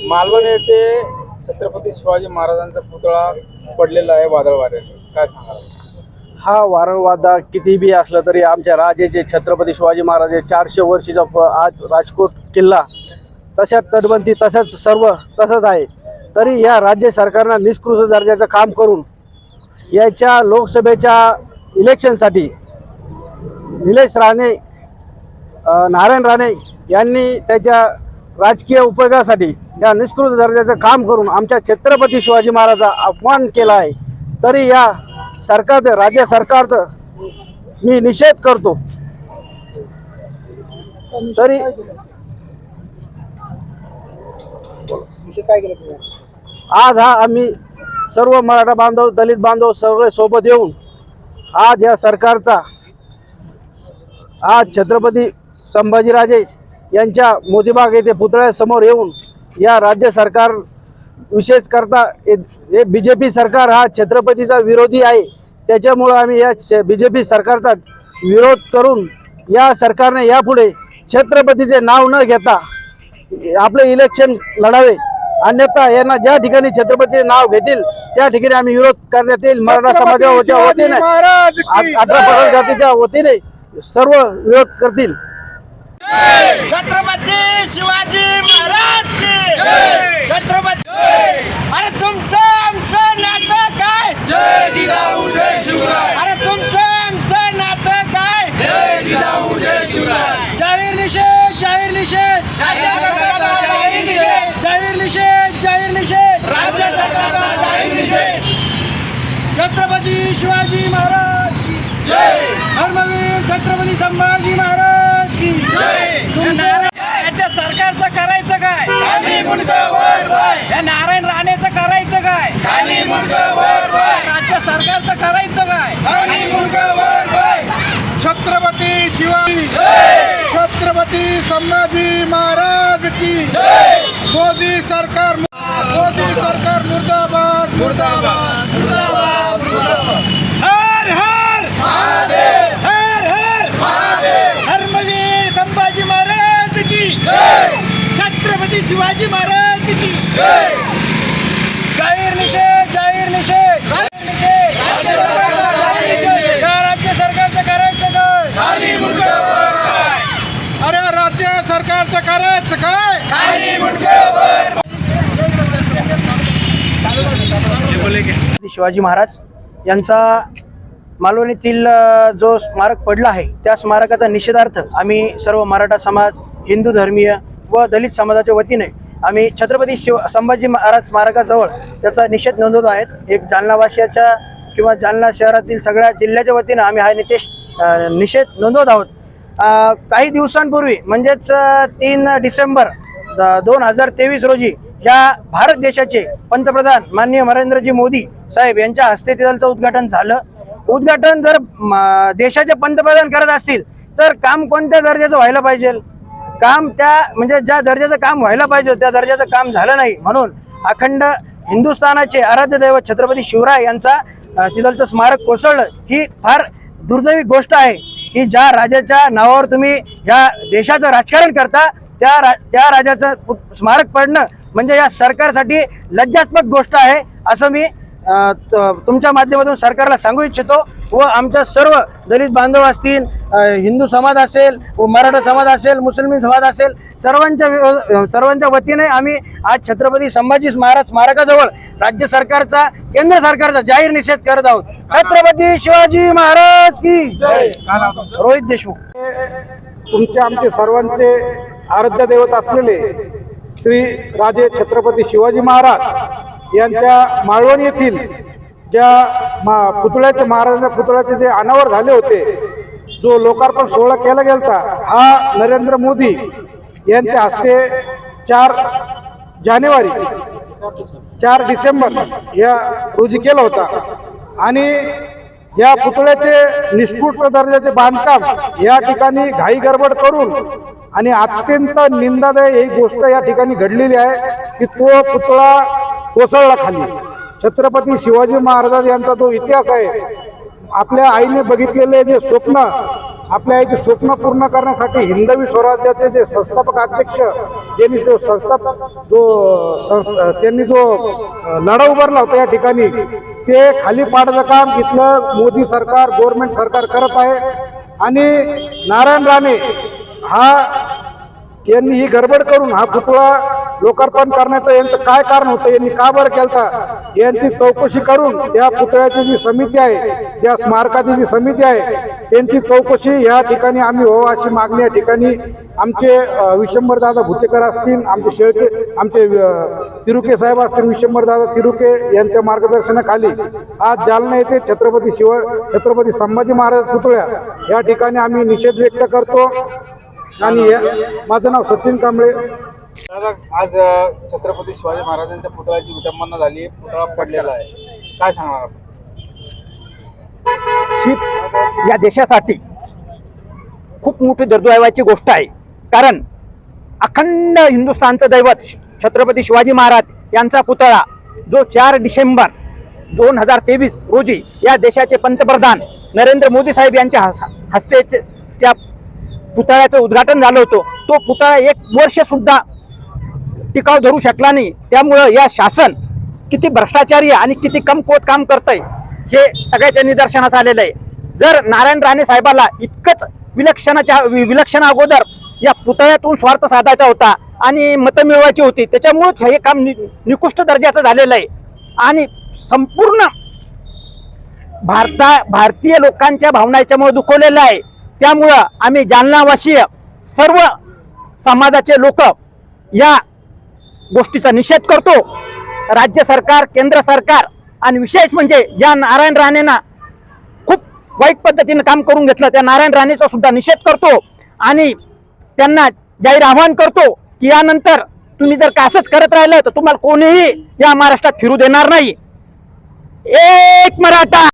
मालवण येथे छत्रपती शिवाजी महाराजांचा पुतळा पडलेला आहे वादळ वाऱ्याने काय सांगाल? हा वारंवादा किती बी असलं तरी आमच्या राजेचे छत्रपती शिवाजी महाराज हे चारशे वर्षीचा प- आज राजकोट किल्ला तशाच तटबंदी तसंच सर्व तसंच आहे. तरी या राज्य सरकारनं निष्कृत दर्जाचं काम करून याच्या लोकसभेच्या इलेक्शनसाठी निलेश राणे नारायण राणे यांनी त्याच्या राजकीय उपयोगासाठी या निष्कृत दर्जाचं काम करून आमच्या छत्रपती शिवाजी महाराजा अपमान केला आहे. तरी या सरकारचं राज्य सरकारचं मी निषेध करतो. तरी आज हा आम्ही सर्व मराठा बांधव दलित बांधव सगळे सोबत येऊन आज या सरकारचा आज छत्रपती संभाजीराजे यांच्या मोदीबाग येथे पुतळ्यासमोर येऊन या राज्य सरकार विशेष करता हे बी जे पी सरकार हा छत्रपतीचा विरोधी आहे. त्याच्यामुळं आम्ही या बी जे पी सरकारचा विरोध करून या सरकारने यापुढे छत्रपतीचे नाव न घेता आपले इलेक्शन लढावे. अन्यथा यांना ज्या ठिकाणी छत्रपतीचे नाव घेतील त्या ठिकाणी आम्ही विरोध करण्यात येईल. मराठा समाजाच्या वतीने अठरा जातीच्या वतीने सर्व विरोध करतील. छत्रपती शिवाजी महाराज की! छत्रपती अरे तुमचं आमचं नातं काय? जय जिजाऊ जय शिवराय! अरे तुमचं आमचं नातं काय? जय जिजाऊ जय शिवराय! जाहीर निषेध जाहीर निषेध! राज्य सरकारचा जाहीर निषेध. जाहीर निषेध जाहीर निषेध! राज्य सरकारचा जाहीर निषेध! छत्रपती शिवाजी महाराज जय! धर्मवीर छत्रपती संभाजी महाराज की जय याच्या सरकारचं करायचं काय खाली मुंडकं वर पाय या नारायण राणेचं करायचं काय? राज्य सरकारचं करायचं काय? छत्रपती शिवाजी. जय. छत्रपती संभाजी महाराज की जय. मोदी सरकार मोदी सरकार मुर्दाबाद मुर्दाबाद मुर्दाबाद हर हर महादेव हर हर महादेव धर्मवीर संभाजी महाराज की जय छत्रपती शिवाजी महाराज की जय! जाहीर निषेध जाहीर निषेध! जाहीर निषेध! राज्य सरकारचा जाहीर निषेध. या राज्य सरकारचं करायचं काय? खाली मुंडकं वर पाय अरे राज्य सरकारचं करायचं काय? शिवाजी महाराज यांचा मालवण येथील अ, जो स्मारक पडला आहे त्या स्मारकाचा निषेधार्थ आम्ही सर्व मराठा समाज हिंदू धर्मीय व दलित समाजाच्या वतीने आम्ही छत्रपती शिव संभाजी महाराज स्मारकाजवळ त्याचा निषेध नोंदवत आहेत एक जालनावासियाच्या किंवा जालना शहरातील सगळ्या जिल्ह्याच्या वतीनं आम्ही हा नितेश निषेध नोंदवत आहोत. काही दिवसांपूर्वी म्हणजेच तीन डिसेंबर दोन हजार तेवीस रोजी या भारत देशाचे पंतप्रधान माननीय नरेंद्रजी मोदी साहेब यांच्या हस्ते तिथलचं उद्घाटन झालं. उद्घाटन जर देशाचे पंतप्रधान करत असतील तर काम कोणत्या दर्जाचं व्हायला पाहिजे? काम त्या म्हणजे ज्या दर्जाचं काम व्हायला पाहिजे त्या दर्जाचं काम झालं नाही. म्हणून अखंड हिंदुस्थानाचे आराध्य दैवत छत्रपती शिवराय यांचा तिथलं तिथलचं स्मारक कोसळलं ही फार दुर्दैवी गोष्ट आहे. की ज्या राजाच्या नावावर तुम्ही ह्या देशाचं राजकारण करता त्या रा त्या राजाचं स्मारक पडणं म्हणजे या सरकारसाठी लज्जास्पद गोष्ट आहे असं मी तुमच्या माध्यमातून सरकारला सांगू इच्छितो व आमच्या सर्व दलित बांधव असतील हिंदू समाज असेल व मराठा समाज असेल मुस्लिम समाज असेल सर्वांच्या सर्वांच्या वतीने आम्ही आज छत्रपती संभाजी महाराज स्मारकाजवळ राज्य सरकारचा केंद्र सरकारचा जाहीर निषेध करत आहोत. छत्रपती शिवाजी महाराज की रोहित देशमुख. तुमचे आमचे सर्वांचे आराध्य दैवत असलेले श्री राजे छत्रपती शिवाजी महाराज यांच्या माळवण येथील ज्या मा पुतळ्याचे महाराजांच्या पुतळ्याचे जे अनावर झाले होते जो लोकार्पण सोहळा केला गेलता हा नरेंद्र मोदी यांच्या हस्ते चार जानेवारी चार डिसेंबर या रोजी केला होता. आणि या पुतळ्याचे निष्कृष्ट दर्जाचे बांधकाम या ठिकाणी घाई गडबड करून आणि अत्यंत निंदादायक ही गोष्ट या ठिकाणी घडलेली आहे की तो पुतळा कोसळला खाली. छत्रपती शिवाजी महाराज यांचा जो इतिहास आहे आपल्या आईने बघितलेले जे स्वप्न आपल्या याचे स्वप्न पूर्ण करण्यासाठी हिंदवी स्वराज्याचे जे संस्थापक अध्यक्ष यांनी जो संस्थापक जो संस त्यांनी जो लढा उभारला होता या ठिकाणी ते खाली पाडायचं काम इथलं मोदी सरकार गव्हर्नमेंट सरकार करत आहे. आणि नारायण राणे हा यांनी ही गडबड करून हा पुतळा लोकार्पण करण्याचं यांचं काय कारण होतं? यांनी का बरं केलता यांची चौकशी करून त्या पुतळ्याची जी समिती आहे त्या स्मारकाची जी समिती आहे त्यांची चौकशी या ठिकाणी आम्ही हो अशी मागणी या ठिकाणी आमचे अ, विशंभरदादा भुतेकर असतील आमचे शेळके आमचे तिरुके साहेब असतील विशंभरदादा तिरुके यांच्या मार्गदर्शनाखाली आज जालना येथे छत्रपती शिव छत्रपती संभाजी महाराज पुतळ्या या ठिकाणी आम्ही निषेध व्यक्त करतो. आणि या- माझं नाव सचिन कांबळे. आज छत्रपती शिवाजी महाराजांच्या पुतळ्याची विटंबना झाली पुतळा पडलेला आहे. काय सांगणार आपण? या देशासाठी खूप मोठी दुर्दैवाची गोष्ट आहे. कारण अखंड हिंदुस्थानचं दैवत छत्रपती शिवाजी महाराज यांचा पुतळा जो चार डिसेंबर दोन हजार तेवीस रोजी या देशाचे पंतप्रधान नरेंद्र मोदी साहेब यांच्या हस्ते त्या पुतळ्याचं उद्घाटन झालं होतं. तो पुतळा एक वर्ष सुद्धा टिकाव धरू शकला नाही. त्यामुळं या शासन किती भ्रष्टाचारी आहे आणि किती कमकुवत काम करतंय हे सगळ्याच्या निदर्शनास आलेलं आहे. जर नारायण राणे साहेबाला इतकंच विलक्षणाच्या विलक्षण अगोदर या पुतळ्यातून स्वार्थ साधायचा होता आणि मतं मिळवायची होती त्याच्यामुळेच हे काम नि निकृष्ट दर्जाचं झालेलं आहे. आणि संपूर्ण भारता भारतीय लोकांच्या भावना याच्यामुळे दुखवलेलं आहे. त्यामुळं आम्ही जालनावासीय सर्व समाजाचे लोक या गोष्टीचा निषेध करतो. राज्य सरकार केंद्र सरकार आणि विशेष म्हणजे या नारायण राणेंना खूप वाईट पद्धतीने काम करून घेतलं. त्या नारायण राणेचा सुद्धा निषेध करतो आणि त्यांना जाहीर आवाहन करतो की यानंतर तुम्ही जर का असंच करत राहिलं तर तुम्हाला कोणीही या महाराष्ट्रात फिरू देणार नाही. एक मराठा!